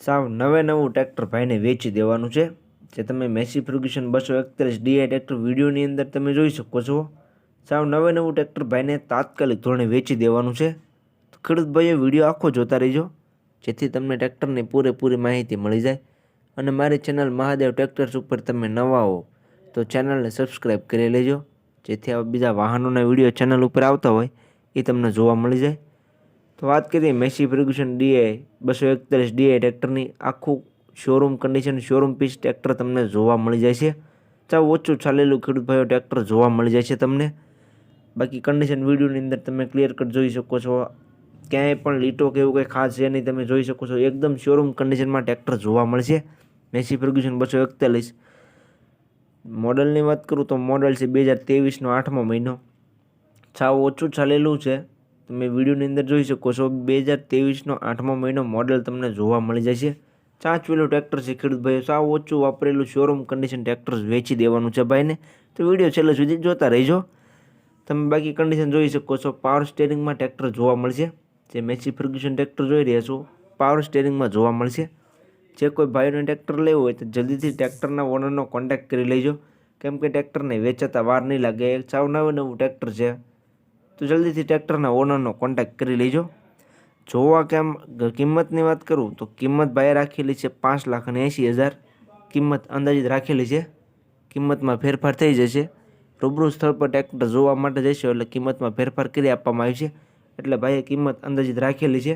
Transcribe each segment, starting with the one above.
સાવ નવે નવું ટ્રેક્ટર ભાઈને વેચી દેવાનું છે, જે તમે મેસી ફર્ગ્યુસન બસો એકત્રીસ ડીઆઈ ટ્રેક્ટર વિડીયોની અંદર તમે જોઈ શકો છો. સાવ નવે નવું ટ્રેક્ટર ભાઈને તાત્કાલિક ધોરણે વેચી દેવાનું છે. તો ખેડૂત ભાઈએ વીડિયો આખો જોતા રહીજો, જેથી તમને ટ્રેક્ટરની પૂરેપૂરી માહિતી મળી જાય. અને મારી ચેનલ મહાદેવ ટ્રેક્ટર્સ ઉપર તમે નવા હો, તો ચેનલને સબસ્ક્રાઈબ કરી લેજો, જેથી આવા બીજા વાહનોના વીડિયો ચેનલ ઉપર આવતા હોય, એ તમને જોવા મળી જાય. તો વાત કરીએ મેસી ફર્ગ્યુસન ડીઆઈ બસો એકતાલીસ ડીઆઈ ટ્રેક્ટરની આખું showroom condition showroom piece tractor તમને જોવા મળી જાય છે. ચાવ ઓછું ચાલેલું ખેડૂત ભાઈઓ ટ્રેક્ટર જોવા મળી જાય છે તમને. બાકી કન્ડિશન વિડીયોની અંદર તમે ક્લિયર કટ જોઈ શકો છો. ક્યાંય પણ લીટો કે એવું કંઈ ખાસ છે નહીં, તમે જોઈ શકો છો. એકદમ શોરૂમ કન્ડિશનમાં ટ્રેક્ટર જોવા મળશે. મેસી ફર્ગ્યુસન બસો એકતાલીસ. મોડલની વાત કરું તો મોડલ છે બે હજાર ત્રેવીસનો આઠમો મહિનો. સાવ ઓછું ચાલેલું છે. તમે વિડીયોની અંદર જોઈ શકો છો બે હજાર ત્રેવીસનો આઠમો મહિનો મોડલ તમને જોવા મળી જશે. ચાંચવેલું ટ્રેક્ટર છે ખેડૂતભાઈ સાવ ઓછું વાપરેલું શોરૂમ કન્ડિશન ટ્રેક્ટર વેચી દેવાનું છે ભાઈને. તો વીડિયો છેલ્લે સુધી જોતા રહેજો. તમે બાકી કન્ડિશન જોઈ શકો છો. પાવર સ્ટેરિંગમાં ટ્રેક્ટર જોવા મળશે. જે મેસી ફર્ગ્યુસન ટ્રેક્ટર જોઈ રહ્યા છો પાવર સ્ટેરિંગમાં જોવા મળશે. જે કોઈ ભાઈઓને ટ્રેક્ટર લેવું હોય તો જલ્દીથી ટ્રેક્ટરના ઓનરનો કોન્ટેક્ટ કરી લેજો. કેમ કે ટ્રેક્ટરને વેચાતા વાર નહીં લાગે. સાવ નવું નવું ટ્રેક્ટર છે. તો જલ્દીથી ટ્રેક્ટરના ઓનરનો કોન્ટેક્ટ કરી લેજો. જોવા કેમ કિંમતની વાત કરું તો કિંમત ભાઈએ રાખેલી છે પાંચ લાખ અને એંસી હજાર. કિંમત અંદાજિત રાખેલી છે. કિંમતમાં ફેરફાર થઈ જશે. રૂબરૂ સ્થળ પર ટ્રેક્ટર જોવા માટે જશો એટલે કિંમતમાં ફેરફાર કરી આપવામાં આવી છે. એટલે ભાઈએ કિંમત અંદાજિત રાખેલી છે.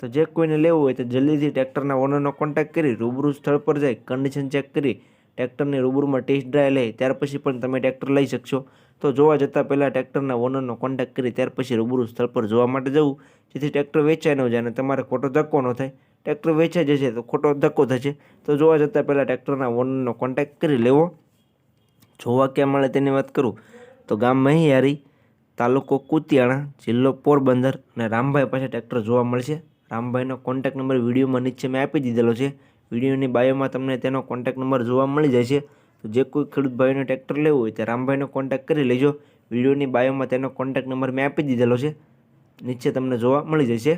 તો જે કોઈને લેવું હોય તો જલ્દીથી ટ્રેક્ટરના ઓનરનો કોન્ટેક્ટ કરી રૂબરૂ સ્થળ પર જઈ કન્ડિશન ચેક કરી ટ્રેક્ટરની રૂબરૂમાં ટેસ્ટ ડ્રાઈવ લે, ત્યાર પછી પણ તમે ટ્રેક્ટર લઈ શકશો. તો જોવા જતાં પહેલાં ટ્રેક્ટરના ઓનરનો કોન્ટેક્ટ કરી, ત્યાર પછી રૂબરૂ સ્થળ પર જોવા માટે જવું. જેથી ટ્રેક્ટર વેચાઈ ન જાય અને તમારે ખોટો ધક્કો ન થાય. ટ્રેક્ટર વેચાઈ જશે તો ખોટો ધક્કો થશે. તો જોવા જતાં પહેલાં ટ્રેક્ટરના ઓનરનો કોન્ટેક્ટ કરી લેવો. જોવા ક્યાં મળે તેની વાત કરું? તો ગામ મહિયારી તાલુકો કુતિયાણા, જિલ્લો પોરબંદર અને રામભાઈ પાસે ટ્રેક્ટર જોવા મળશે. રામભાઈનો કોન્ટેક્ટ નંબર વિડીયોમાં નીચે મેં આપી દીધેલો છે. વિડીયોની બાયોમાં તમને તેનો કોન્ટેક્ટ નંબર જોવા મળી જશે. તો જે કોઈ ખેડૂત ભાઈનો ટ્રેક્ટર લેવું હોય તે રામભાઈનો કોન્ટેક્ટ કરી લેજો. વિડીયોની બાયોમાં તેનો કોન્ટેક્ટ નંબર મેં આપી દીધેલો છે. નીચે તમને જોવા મળી જશે.